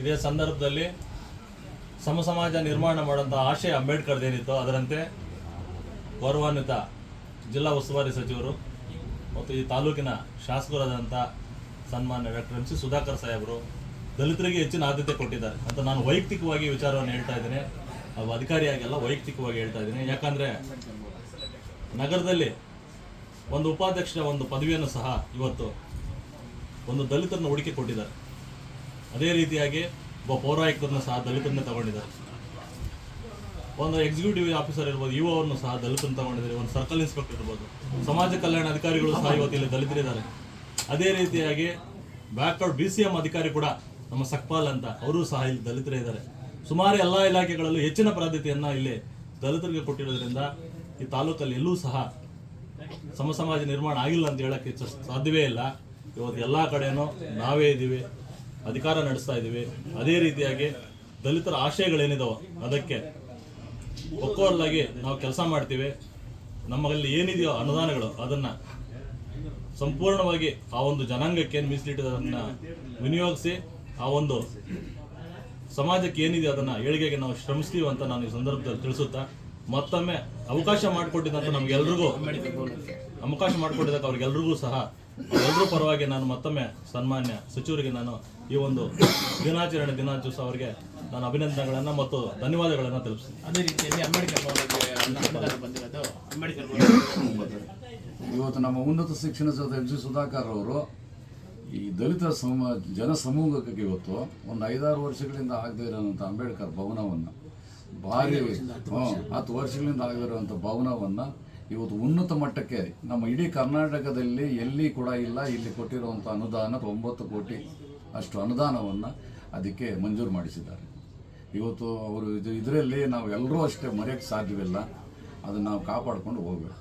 ಇದೇ ಸಂದರ್ಭದಲ್ಲಿ ಸಮ ಸಮಾಜ ನಿರ್ಮಾಣ ಮಾಡುವಂಥ ಆಶಯ ಅಂಬೇಡ್ಕರ್ ಏನಿತ್ತು ಅದರಂತೆ ಗೌರವಾನ್ವಿತ ಜಿಲ್ಲಾ ಉಸ್ತುವಾರಿ ಸಚಿವರು ಮತ್ತು ಈ ತಾಲೂಕಿನ ಶಾಸಕರಾದಂಥ ಸನ್ಮಾನ್ಯ ಡಾಕ್ಟರ್ ಎಂ ಸಿ ಸುಧಾಕರ್ ಸಾಹೇಬರು ದಲಿತರಿಗೆ ಹೆಚ್ಚಿನ ಆದ್ಯತೆ ಕೊಟ್ಟಿದ್ದಾರೆ ಅಂತ ನಾನು ವೈಯಕ್ತಿಕವಾಗಿ ವಿಚಾರವನ್ನು ಹೇಳ್ತಾ ಇದ್ದೇನೆ. ಅವು ಅಧಿಕಾರಿಯಾಗೆಲ್ಲ ವೈಯಕ್ತಿಕವಾಗಿ ಹೇಳ್ತಾ ಇದ್ದೀನಿ. ಯಾಕಂದರೆ ನಗರದಲ್ಲಿ ಒಂದು ಉಪಾಧ್ಯಕ್ಷರ ಒಂದು ಪದವಿಯನ್ನು ಸಹ ಇವತ್ತು ಒಂದು ದಲಿತರನ್ನ ಹುಡುಕಿ ಕೊಟ್ಟಿದ್ದಾರೆ. ಅದೇ ರೀತಿಯಾಗಿ ಒಬ್ಬ ಪೌರಾಯುಕ್ತರನ್ನ ಸಹ ದಲಿತರನ್ನ ತಗೊಂಡಿದ್ದಾರೆ. ಒಂದು ಎಕ್ಸಿಕ್ಯೂಟಿವ್ ಆಫೀಸರ್ ಇರ್ಬೋದು ಯು ಅವರನ್ನು ಸಹ ದಲಿತರನ್ನ ತಗೊಂಡಿದ್ದಾರೆ. ಒಂದು ಸರ್ಕಲ್ ಇನ್ಸ್ಪೆಕ್ಟರ್ ಇರ್ಬೋದು. ಸಮಾಜ ಕಲ್ಯಾಣ ಅಧಿಕಾರಿಗಳು ಸಹ ಇವತ್ತು ಇಲ್ಲಿ ದಲಿತರಿದ್ದಾರೆ. ಅದೇ ರೀತಿಯಾಗಿ ಬ್ಯಾಕ್ವರ್ಡ್ ಬಿ ಸಿ ಎಂ ಅಧಿಕಾರಿ ಕೂಡ ನಮ್ಮ ಸಕ್ಪಾಲ್ ಅಂತ ಅವರು ಸಹ ಇಲ್ಲಿ ದಲಿತರೇ ಇದ್ದಾರೆ. ಸುಮಾರು ಎಲ್ಲ ಇಲಾಖೆಗಳಲ್ಲೂ ಹೆಚ್ಚಿನ ಪ್ರಾದ್ಯತೆಯನ್ನು ಇಲ್ಲಿ ದಲಿತರಿಗೆ ಕೊಟ್ಟಿರೋದ್ರಿಂದ ಈ ತಾಲೂಕಲ್ಲಿ ಎಲ್ಲೂ ಸಹ ಸಮ ಸಮಾಜ ನಿರ್ಮಾಣ ಆಗಿಲ್ಲ ಅಂತ ಹೇಳಕ್ಕೆ ಸಾಧ್ಯವೇ ಇಲ್ಲ. ಇವತ್ತು ಎಲ್ಲ ಕಡೆನೂ ನಾವೇ ಇದ್ದೀವಿ, ಅಧಿಕಾರ ನಡೆಸ್ತಾ ಇದ್ದೀವಿ. ಅದೇ ರೀತಿಯಾಗಿ ದಲಿತರ ಆಶಯಗಳೇನಿದಾವೋ ಅದಕ್ಕೆ ಒಕ್ಕೋರ್ಲಾಗಿ ನಾವು ಕೆಲಸ ಮಾಡ್ತೀವಿ. ನಮ್ಮಲ್ಲಿ ಏನಿದೆಯೋ ಅನುದಾನಗಳು, ಅದನ್ನು ಸಂಪೂರ್ಣವಾಗಿ ಆ ಒಂದು ಜನಾಂಗಕ್ಕೆ ಏನು ಮೀಸಲಿಟ್ಟಿದ್ದನ್ನ ವಿನಿಯೋಗಿಸಿ ಆ ಒಂದು ಸಮಾಜಕ್ಕೆ ಏನಿದೆಯೋ ಅದನ್ನು ಏಳಿಗೆಗೆ ನಾವು ಶ್ರಮಿಸ್ತೀವಿ ಅಂತ ನಾನು ಈ ಸಂದರ್ಭದಲ್ಲಿ ತಿಳಿಸುತ್ತಾ ಮತ್ತೊಮ್ಮೆ ಅವಕಾಶ ಮಾಡಿಕೊಟ್ಟಿದ್ದಂತ ನಮ್ಗೆಲ್ರಿಗೂ ಅವಕಾಶ ಮಾಡಿಕೊಟ್ಟಿದ್ದಕ್ಕೆ ಅವ್ರಿಗೆಲ್ರಿಗೂ ಸಹ ಎಲ್ಲರೂ ಪರವಾಗಿ ನಾನು ಮತ್ತೊಮ್ಮೆ ಸನ್ಮಾನ್ಯ ಸಚಿವರಿಗೆ ನಾನು ಈ ಒಂದು ದಿನಾಚರಣೆ ದಿನಾಚರಿಸ ಅವರಿಗೆ ನಾನು ಅಭಿನಂದನೆಗಳನ್ನು ಮತ್ತು ಧನ್ಯವಾದಗಳನ್ನು ತಿಳಿಸ್ತೀನಿ. ಅದೇ ರೀತಿಯಲ್ಲಿ ಅಂಬೇಡ್ಕರ್ ಬಂದಿರೋದು ಅಂಬೇಡ್ಕರ್ ಇವತ್ತು ನಮ್ಮ ಉನ್ನತ ಶಿಕ್ಷಣ ಸಚಿವ ಎಂ ಸಿ ಸುಧಾಕರ್ ಅವರು ಈ ದಲಿತ ಸಮ ಜನ ಸಮೂಹಕ್ಕೆ ಇವತ್ತು ಒಂದು ಐದಾರು ವರ್ಷಗಳಿಂದ ಆಗದೇ ಇರೋಂಥ ಅಂಬೇಡ್ಕರ್ ಭವನವನ್ನು ಭಾರಿ ಹತ್ತು ವರ್ಷಗಳಿಂದ ಆಗಲಿರುವಂಥ ಭವನವನ್ನು ಇವತ್ತು ಉನ್ನತ ಮಟ್ಟಕ್ಕೆ ನಮ್ಮ ಇಡೀ ಕರ್ನಾಟಕದಲ್ಲಿ ಎಲ್ಲಿ ಕೂಡ ಇಲ್ಲ ಇಲ್ಲಿ ಕೊಟ್ಟಿರುವಂಥ ಅನುದಾನ ಒಂಬತ್ತು ಕೋಟಿ ಅಷ್ಟು ಅನುದಾನವನ್ನು ಅದಕ್ಕೆ ಮಂಜೂರು ಮಾಡಿಸಿದ್ದಾರೆ. ಇವತ್ತು ಅವರು ಇದು ಇದರಲ್ಲಿ ನಾವು ಎಲ್ಲರೂ ಅಷ್ಟೇ ಮರೆಯೋಕ್ಕೆ ಸಾಧ್ಯವಿಲ್ಲ. ಅದನ್ನು ನಾವು ಕಾಪಾಡ್ಕೊಂಡು ಹೋಗ್ಬೇಕು.